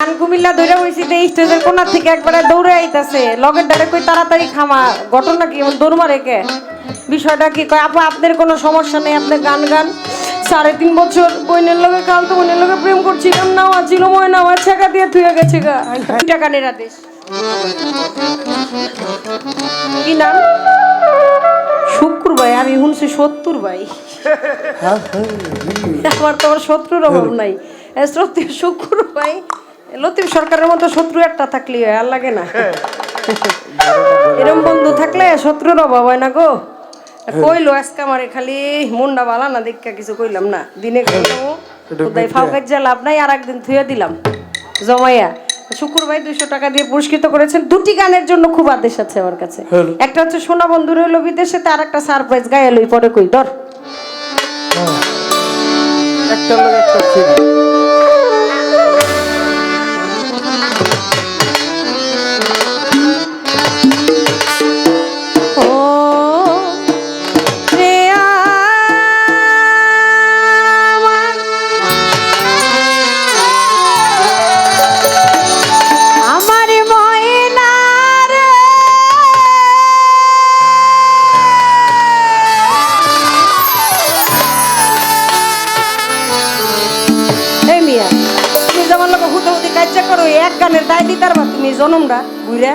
গান কুমিল্লা ধরে হইছি যে স্টেজের কোনা থেকে একবারে দৌড়ে আইতাছে। লগের ডারে কই তাড়াতাড়ি খামা ঘটনা কি? দৌড় মারে কে? বিষয়টা কি? কয় আপা আপনার কোনো সমস্যা নেই আপনি গান গান। সাড়ে তিন বছর বইনের লগে কাল তো বইনের লগে প্রেম করছিলাম না আছিল ময়না আমার ছেকা দিয়ে থুয়ে গেছে গা। টাকা নিরাদেশ কি নাম? শুক্র ভাই আমি শুনছি সত্তর ভাই আমার তো আমার শত্রুর অভাব নাই। সত্যি শুক্র ভাই লতিফ সরকারের মতো শত্রু একটা থাকলে হয় আর লাগে না। এরকম বন্ধু থাকলে শত্রুর অভাব হয় না গো। কইলো আজকে আমারে খালি মুন্ডা বালা না দেখা কিছু কইলাম না। দিনে কইলাম কোথায় ফাও কাজে লাভ নাই আর একদিন থুয়ে দিলাম। জমাইয়া। শুকুর ভাই দুইশো টাকা দিয়ে পুরস্কৃত করেছেন। দুটি গানের জন্য খুব আদেশ আছে আমার কাছে। একটা হচ্ছে সোনা বন্ধু রইল বিদেশে তার একটা সারপ্রাইজ গায়ে লই পরে কই ধর। একটা লোক একটা জনমরা বুঝরা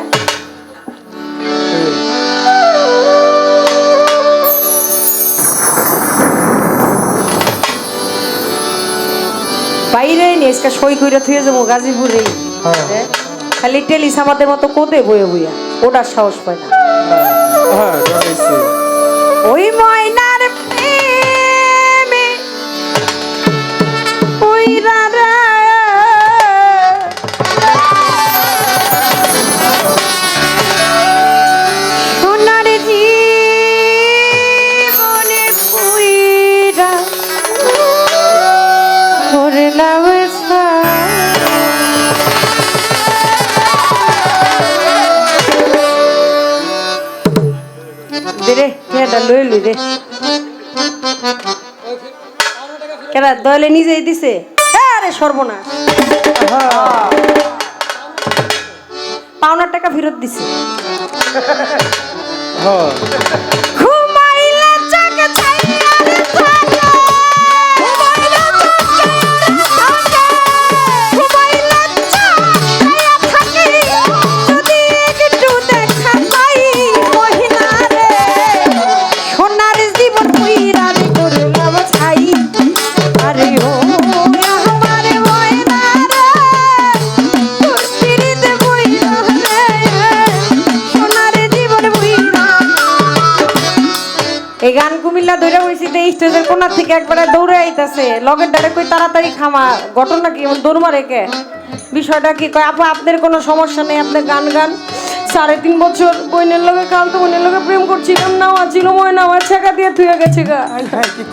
বাইরে নিয়ে আজকে সই করে থুয়ে যাব গাজীপুরে। হ্যাঁ। খালি টেলিস আমাদের মতো কোদে বয়ে বইয়া? ওটার সাহস পায় না। হ্যাঁ ওই ময়নার টিয়াটা লই লই রে। কেরা দলে নিজেই দিছে? আরে সর্বনাশ। পাওনার টাকা ফেরত দিছে। স্টেজের কোনা থেকে একবারে দৌড়ে আইতাছে। লগের ডারে কই তাড়াতাড়ি খামা ঘটনা কি? এমন দৌড় মারে কে? বিষয়টা কি? কয় আপা আপনার কোনো সমস্যা নেই আপনি গান গান। সাড়ে তিন বছর বইনের লগে কাল তো বইনের লগে প্রেম করছিলাম না আছিল ময়না আমার ছেকা দিয়ে থুয়ে গেছে গা। কি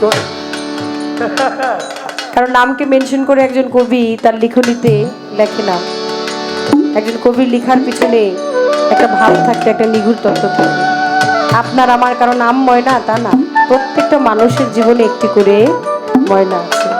কারণ নামকে মেনশন করে একজন কবি তার লিখনিতে লেখে না। একজন কবির লিখার পিছনে একটা ভাব থাকতে একটা নিগুড় তত্ত্ব থাকে। আপনার আমার কারণ নাম ময়না তা না? প্রত্যেকটা মানুষের জীবনে একটি করে ময়না আছে।